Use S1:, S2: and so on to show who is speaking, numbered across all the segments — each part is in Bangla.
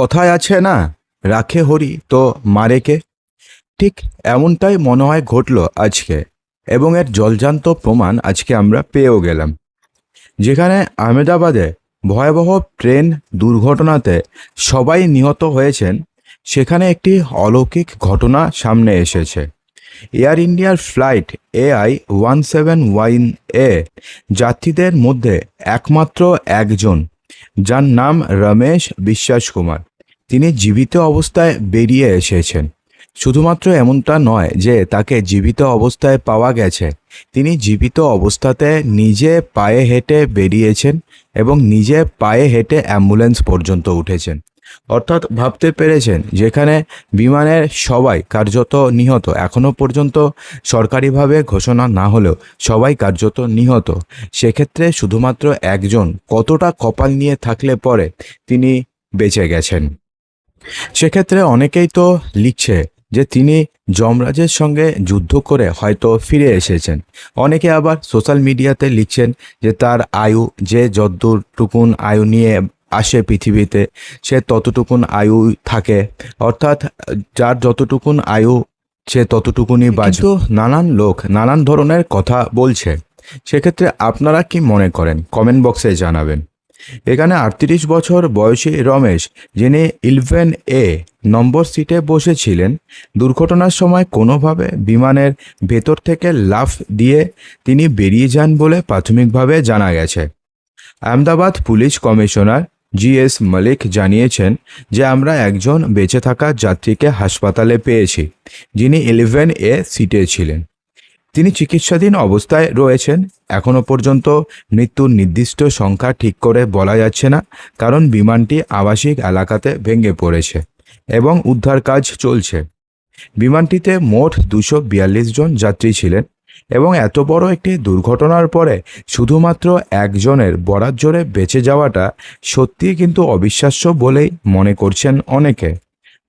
S1: কথায় আছে না, রাখে হরি তো মারে কে? ঠিক এমনটাই মনে হয় ঘটলো আজকে, এবং এর জলজান্ত প্রমাণ আজকে আমরা পেয়েও গেলাম। যেখানে আহমেদাবাদে ভয়াবহ ট্রেন দুর্ঘটনাতে সবাই নিহত হয়েছেন, সেখানে একটি অলৌকিক ঘটনা সামনে এসেছে। এয়ার ইন্ডিয়ার flight AI one seven one এ যাত্রীদের মধ্যে একমাত্র একজন, যার নাম রমেশ বিশ্বাস কুমার। তিনি জীবিত অবস্থায় বেরিয়ে এসেছেন। শুধুমাত্র এমনটা নয় যে তাকে জীবিত অবস্থায় পাওয়া গেছে। তিনি জীবিত অবস্থাতে নিজে পায়ে হেঁটে বেরিয়েছেন এবং নিজে পায়ে হেঁটে অ্যাম্বুলেন্স পর্যন্ত উঠেছেন। অর্থাৎ ভাবতে পেরেছেন, যেখানে বিমানের সবাই কার্যত নিহত। এখনও পর্যন্ত সরকারিভাবে ঘোষণা না হলেও সবাই কার্যত নিহত। সেক্ষেত্রে শুধুমাত্র একজন কতটা কপাল নিয়ে থাকলে পরে তিনি বেঁচে গেছেন? সেক্ষেত্রে অনেকেই তো লিখছে যে তিনি যমরাজের সঙ্গে যুদ্ধ করে হয়তো ফিরে এসেছেন। অনেকে আবার সোশ্যাল মিডিয়াতে লিখছেন যে তার আয়ু যে যতটুকুন আয়ু নিয়ে আসে পৃথিবীতে সে ততটুকুন আয়ু থাকে। অর্থাৎ যার যতটুকুন আয়ু সে ততটুকুনই বাঁচত নানান লোক নানান ধরনের কথা বলছে। সেক্ষেত্রে আপনারা কি মনে করেন? কমেন্ট বক্সে জানাবেন। এখানে আটত্রিশ বছর বয়সী রমেশ, যিনি ইলেভেন এ নম্বর সিটে বসেছিলেন, দুর্ঘটনার সময় কোনোভাবে বিমানের ভেতর থেকে লাফ দিয়ে তিনি বেরিয়ে যান বলে প্রাথমিকভাবে জানা গেছে। Ahmedabad police commissioner G S Malik জানিয়েছেন যে, আমরা একজন বেঁচে থাকা যাত্রীকে হাসপাতালে পেয়েছি, যিনি ইলেভেন এ সিটে ছিলেন। তিনি চিকিৎসাধীন অবস্থায় রয়েছেন। এখনও পর্যন্ত মৃত্যুর নির্দিষ্ট সংখ্যা ঠিক করে বলা যাচ্ছে না, কারণ বিমানটি আবাসিক এলাকাতে ভেঙে পড়েছে এবং উদ্ধার কাজ চলছে। বিমানটিতে মোট দুশো জন যাত্রী ছিলেন এবং এত বড় একটি দুর্ঘটনার পরে শুধুমাত্র একজনের বরাত জোরে বেঁচে যাওয়াটা সত্যিই কিন্তু অবিশ্বাস্য বলেই মনে করছেন অনেকে।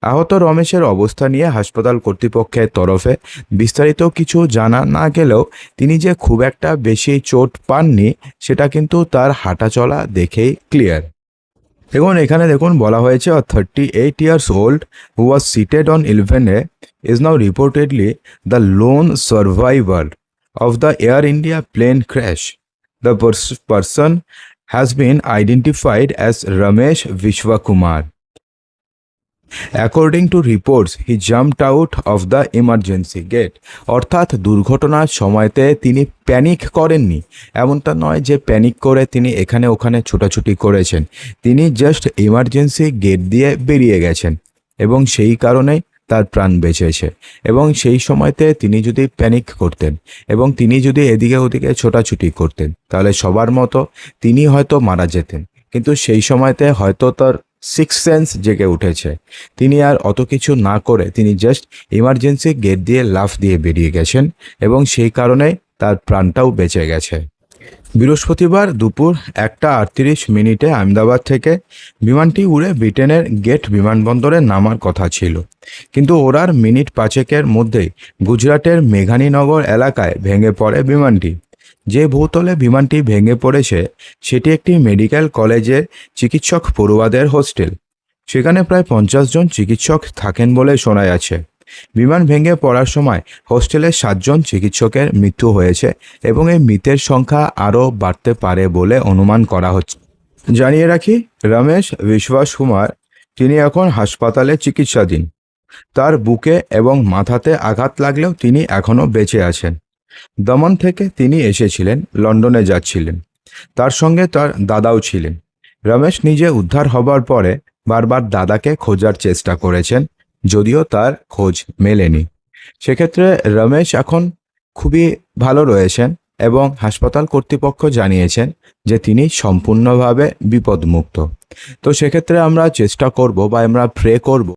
S1: আহত রমেশের অবস্থা নিয়ে হাসপাতাল কর্তৃপক্ষের তরফে বিস্তারিত কিছু জানা না গেলেও তিনি যে খুব একটা বেশি চোট পাননি, সেটা কিন্তু তার হাঁটা চলা দেখেই ক্লিয়ার দেখুন, এখানে দেখুন, বলা হয়েছে thirty eight years old who was seated on ইলেভেনে is now reportedly the lone survivor of the Air India plane crash. The pers- person has been identified as Ramesh Vishwakumar. To reports he he out of the emergency gate অর্থাৎ দুর্ঘটনার সময়তে তিনি প্যানিক করেননি। এমনটা নয় যে প্যানিক করে তিনি এখানে ওখানে ছোটাছুটি করেছেন। তিনি জাস্ট ইমার্জেন্সি গেট দিয়ে বেরিয়ে গেছেন এবং সেই কারণেই তার প্রাণ বেঁচেছে। এবং সেই সময়তে তিনি যদি প্যানিক করতেন এবং তিনি যদি এদিকে ওদিকে ছোটাছুটি করতেন, তাহলে সবার মতো তিনি হয়তো মারা যেতেন। কিন্তু সেই সময়তে হয়তো তার সিক্স সেন্স জেগে উঠেছে। তিনি আর অত কিছু না করে তিনি জাস্ট ইমার্জেন্সি গেট দিয়ে লাফ দিয়ে বেরিয়ে গেছেন এবং সেই কারণে তার প্রাণটাও বেঁচে গেছে। বৃহস্পতিবার দুপুর একটা আটত্রিশ মিনিটে আহমেদাবাদ থেকে বিমানটি উড়ে ব্রিটেনের গেট বিমানবন্দরে নামার কথা ছিল। কিন্তু ওরার মিনিট পাঁচেকের মধ্যেই গুজরাটের মেঘানীনগর এলাকায় ভেঙে পড়ে বিমানটি। যে ভূতলে বিমানটি ভেঙে পড়েছে, সেটি একটি মেডিকেল কলেজের চিকিৎসক পড়ুয়াদের হোস্টেল। সেখানে প্রায় পঞ্চাশ জন চিকিৎসক থাকেন বলে শোনা যাচ্ছে। বিমান ভেঙে পড়ার সময় হোস্টেলের সাতজন চিকিৎসকের মৃত্যু হয়েছে এবং এই মৃতের সংখ্যা আরও বাড়তে পারে বলে অনুমান করা হচ্ছে। জানিয়ে রাখি, রমেশ বিশ্বাস কুমার, তিনি এখন হাসপাতালে চিকিৎসাধীন। তার বুকে এবং মাথাতে আঘাত লাগলেও তিনি এখনও বেঁচে আছেন। দমন থেকে তিনি এসেছিলেন, লন্ডনে যাচ্ছিলেন। তার সঙ্গে তার দাদাও ছিলেন। রমেশ নিজে উদ্ধার হবার পরে বারবার দাদাকে খোঁজার চেষ্টা করেছেন, যদিও তার খোঁজ মেলেনি। সেক্ষেত্রে রমেশ এখন খুবই ভালো রয়েছেন এবং হাসপাতাল কর্তৃপক্ষ জানিয়েছেন যে তিনি সম্পূর্ণভাবে বিপদমুক্ত। তো সেক্ষেত্রে আমরা চেষ্টা করব বা আমরা প্রে করব।